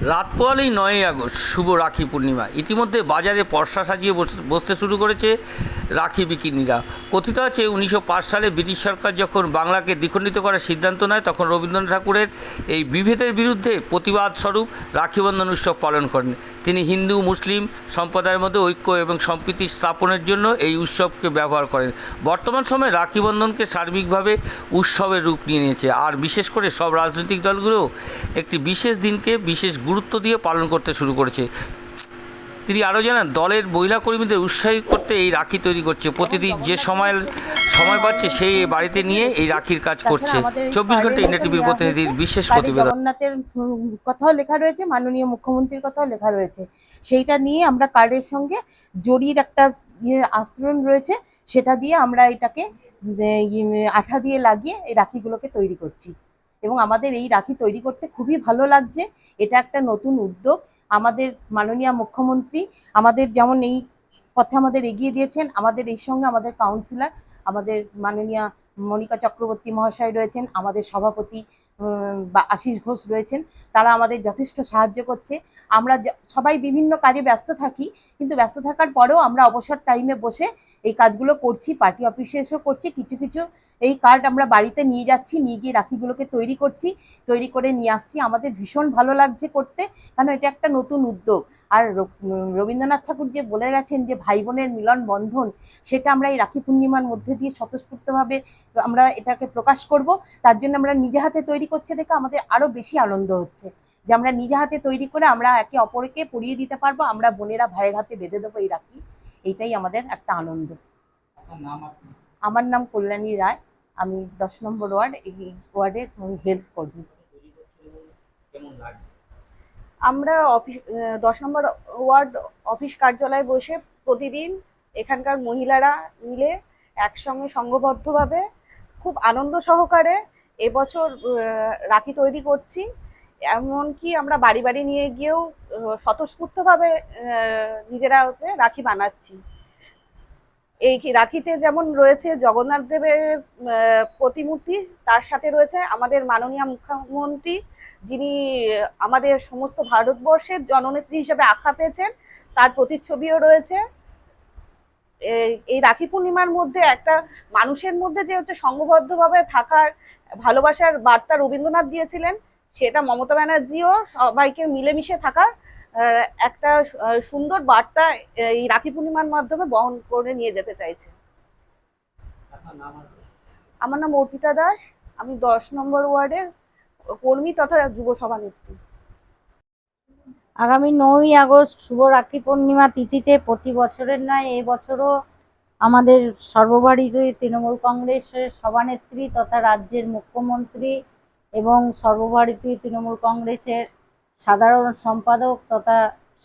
রাত পোয়ালেই নয়ই আগস্ট, শুভ রাখি পূর্ণিমা। ইতিমধ্যে বাজারে পর্সা সাজিয়ে বস- বসতে শুরু করেছে রাখি বিকিনিরা। কথিত আছে, উনিশশো পাঁচ সালে ব্রিটিশ সরকার যখন বাংলাকে দ্বিখণ্ডিত করার সিদ্ধান্ত নেয়, তখন রবীন্দ্রনাথ ঠাকুরের এই বিভেদের বিরুদ্ধে প্রতিবাদ স্বরূপ রাখি বন্ধন উৎসব পালন করেন। তিনি হিন্দু, মুসলিম সম্প্রদায়ের মধ্যে ঐক্য এবং সম্প্রীতি স্থাপনের জন্য এই উৎসবকে ব্যবহার করেন। বর্তমান সময়ে রাখিবন্ধনকে সার্বিকভাবে উৎসবের রূপ নিয়ে নিয়েছে। আর বিশেষ করে সব রাজনৈতিক দলগুলো একটি বিশেষ দিনকে বিশেষ গুরুত্ব দিয়ে পালন করতে শুরু করেছে। তিনি আরও জানান দলের মহিলা কর্মীদের উৎসাহিত করতে এই রাখি তৈরি করছে। প্রতিদিন যে সময় সময় পাচ্ছে সেই বাড়িতে নিয়ে এই রাখির কাজ করছে। চব্বিশ ঘণ্টা ইন্ডিয়া টিভির প্রতিনিধির বিশেষ প্রতিবেদন। জগন্নাথের কথাও লেখা রয়েছে মাননীয় মুখ্যমন্ত্রীর কথাও লেখা রয়েছে। সেইটা নিয়ে আমরা কার্ডের সঙ্গে জরির একটা ইয়ে আস্তরণ রয়েছে সেটা দিয়ে আমরা এটাকে আঠা দিয়ে লাগিয়ে এই রাখিগুলোকে তৈরি করছি। এবং আমাদের এই রাখি তৈরি করতে খুবই ভালো লাগছে। এটা একটা নতুন উদ্যোগ। আমাদের মাননীয় মুখ্যমন্ত্রী আমাদের যেমন এই পথে আমাদের এগিয়ে দিয়েছেন, আমাদের এই সঙ্গে আমাদের কাউন্সিলর আমাদের মাননীয় মনিকা চক্রবর্তী মহাশয় রয়েছেন, আমাদের সভাপতি বা আশিস ঘোষ রয়েছেন, তারা আমাদের যথেষ্ট সাহায্য করছে। আমরা সবাই বিভিন্ন কাজে ব্যস্ত থাকি, কিন্তু ব্যস্ত থাকার পরেও আমরা অবসর টাইমে বসে এই কাজগুলো করছি পার্টি অফিসে এসেও করছি, কিছু কিছু এই কার্ড আমরা বাড়িতে নিয়ে যাচ্ছি, নিয়ে গিয়ে রাখিগুলোকে তৈরি করছি, তৈরি করে নিয়ে আসছি। আমাদের ভীষণ ভালো লাগছে করতে কারণ এটা একটা নতুন উদ্যোগ। আর রবীন্দ্রনাথ ঠাকুর যে বলে গেছেন যে ভাই বোনের মিলন বন্ধন, সেটা আমরা এই রাখি পূর্ণিমার মধ্যে দিয়ে স্বতঃস্ফূর্তভাবে আমরা এটাকে প্রকাশ করব। তার জন্য আমরা নিজে হাতে তৈরি করছে দেখে আমাদের আরও বেশি আনন্দ হচ্ছে। যে আমরা নিজে হাতে তৈরি করে আমরা একে অপরকে পরিয়ে দিতে পারব আমরা বোনেরা ভাইয়ের হাতে বেঁধে দেবো এই রাখি। এইটাই আমাদের একটা আনন্দ। আমার নাম কল্যাণী রায়। আমি দশ নম্বর ওয়ার্ড এই ওয়ার্ডের হেল্প কর্মী আমরা অফিস দশ নম্বর ওয়ার্ড অফিস কার্যালয়ে বসে প্রতিদিন এখানকার মহিলারা মিলে একসঙ্গে সংঘবদ্ধভাবে খুব আনন্দ সহকারে এবছর রাখি তৈরি করছি। এমনকি আমরা বাড়ি বাড়ি নিয়ে গিয়েও স্বতঃস্ফূর্তভাবে নিজেরা হচ্ছে রাখি বানাচ্ছি। এই রাখিতে যেমন রয়েছে জগন্নাথ দেবের প্রতিমূর্তি, তার সাথে রয়েছে আমাদের মাননীয় মুখ্যমন্ত্রী, যিনি আমাদের সমস্ত ভারতবর্ষের জননেত্রী হিসেবে আখ্যা পেয়েছেন। তার প্রতিচ্ছবিও রয়েছে। এই- রাখি পূর্ণিমার মধ্যে একটা মানুষের মধ্যে যে হচ্ছে সংঘবদ্ধভাবে থাকার ভালোবাসার বার্তা রবীন্দ্রনাথ দিয়েছিলেন, সেটা মমতা ব্যানার্জিও সবাইকে মিলেমিশে থাকার একটা সুন্দর বার্তা এই রাখি পূর্ণিমার মাধ্যমে বহন করে নিয়ে যেতে চাইছে। আমার নাম অর্পিতা দাস, আমি দশ নম্বর ওয়ার্ডে কর্মী তথা যুব সভানেত্রী আগামী নয়ই আগস্ট শুভ রাখি পূর্ণিমা তিথিতে প্রতি বছরের নয় এই বছরও আমাদের সর্বভারতীয় তৃণমূল কংগ্রেসের সভানেত্রী তথা রাজ্যের মুখ্যমন্ত্রী এবং সর্বভারতীয় তৃণমূল কংগ্রেসের সাধারণ সম্পাদক তথা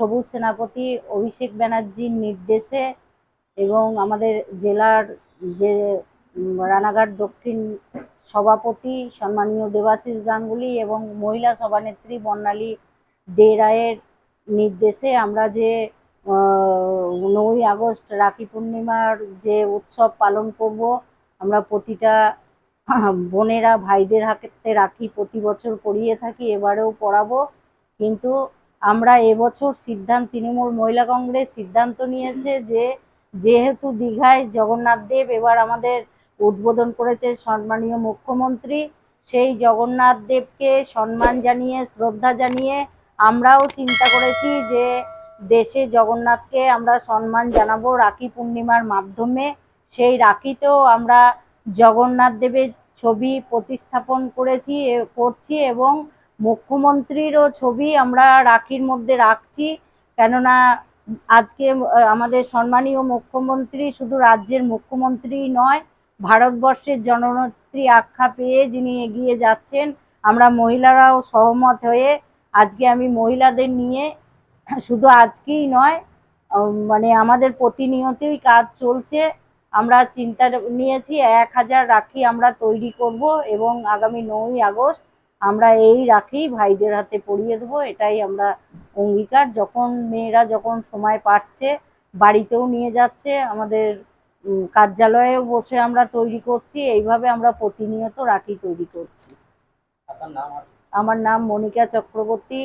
সবুজ সেনাপতি অভিষেক ব্যানার্জির নির্দেশে এবং আমাদের জেলার যে রানাঘাট দক্ষিণ সভাপতি সম্মানীয় দেবাশিস গাঙ্গুলি এবং মহিলা সভানেত্রী বর্ণালী দে রায়ের নির্দেশে আমরা যে নয়ই আগস্ট রাখি পূর্ণিমার যে উৎসব পালন করব, আমরা প্রতিটা বোনেরা, ভাইদের হাতে রাখি প্রতি বছর পরিয়ে থাকি, এবারেও পড়াবো। কিন্তু আমরা এবছর সিদ্ধান্ত, তৃণমূল মহিলা কংগ্রেস সিদ্ধান্ত নিয়েছে যে, যেহেতু দীঘায় জগন্নাথ দেব এবার আমাদের উদ্বোধন করেছে সম্মানীয় মুখ্যমন্ত্রী, সেই জগন্নাথ দেবকে সম্মান জানিয়ে, শ্রদ্ধা জানিয়ে আমরাও চিন্তা করেছি যে দেশে জগন্নাথকে আমরা সম্মান জানাব রাখি পূর্ণিমার মাধ্যমে। সেই রাখিতেও আমরা জগন্নাথ দেবের ছবি প্রতিস্থাপন করেছি করছি এবং মুখ্যমন্ত্রীরও ছবি আমরা রাখির মধ্যে রাখছি। কেননা আজকে আমাদের সম্মানীয় মুখ্যমন্ত্রী শুধু রাজ্যের মুখ্যমন্ত্রী নয়, ভারতবর্ষের জননেত্রী আখ্যা পেয়ে যিনি এগিয়ে যাচ্ছেন, আমরা মহিলারাও সহমত হয়ে আজকে আমি মহিলাদের নিয়ে শুধু আজকেই নয় মানে আমাদের প্রতিনিয়তই কাজ চলছে। আমরা চিন্তা নিয়েছি এক হাজার রাখি আমরা তৈরি করব এবং আগামী নয়ই আগস্ট আমরা এই রাখি ভাইদের হাতে পরিয়ে দেবো এটাই আমরা অঙ্গীকার। যখন মেয়েরা যখন সময় পাচ্ছে বাড়িতেও নিয়ে যাচ্ছে আমাদের উম, কার্যালয়েও বসে আমরা তৈরি করছি এইভাবে আমরা প্রতিনিয়ত রাখি তৈরি করছি। আমার নাম মনিকা চক্রবর্তী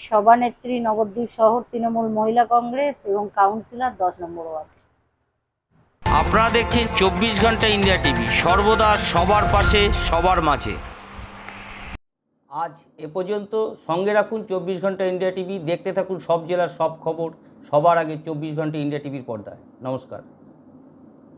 সভানেত্রী নবদ্বীপ শহর তৃণমূল মহিলা কংগ্রেস এবং কাউন্সিলর দশ নম্বর ওয়ার্ড। আপনারা দেখছেন চব্বিশ ঘণ্টা ইন্ডিয়া টিভি সর্বদা সবার পাশে সবার মাঝে। আজ এ পর্যন্ত সঙ্গে রাখুন চব্বিশ ঘণ্টা ইন্ডিয়া টিভি দেখতে থাকুন সব জেলার সব খবর সবার আগে চব্বিশ ঘণ্টা ইন্ডিয়া টিভির পর্দায়। নমস্কার।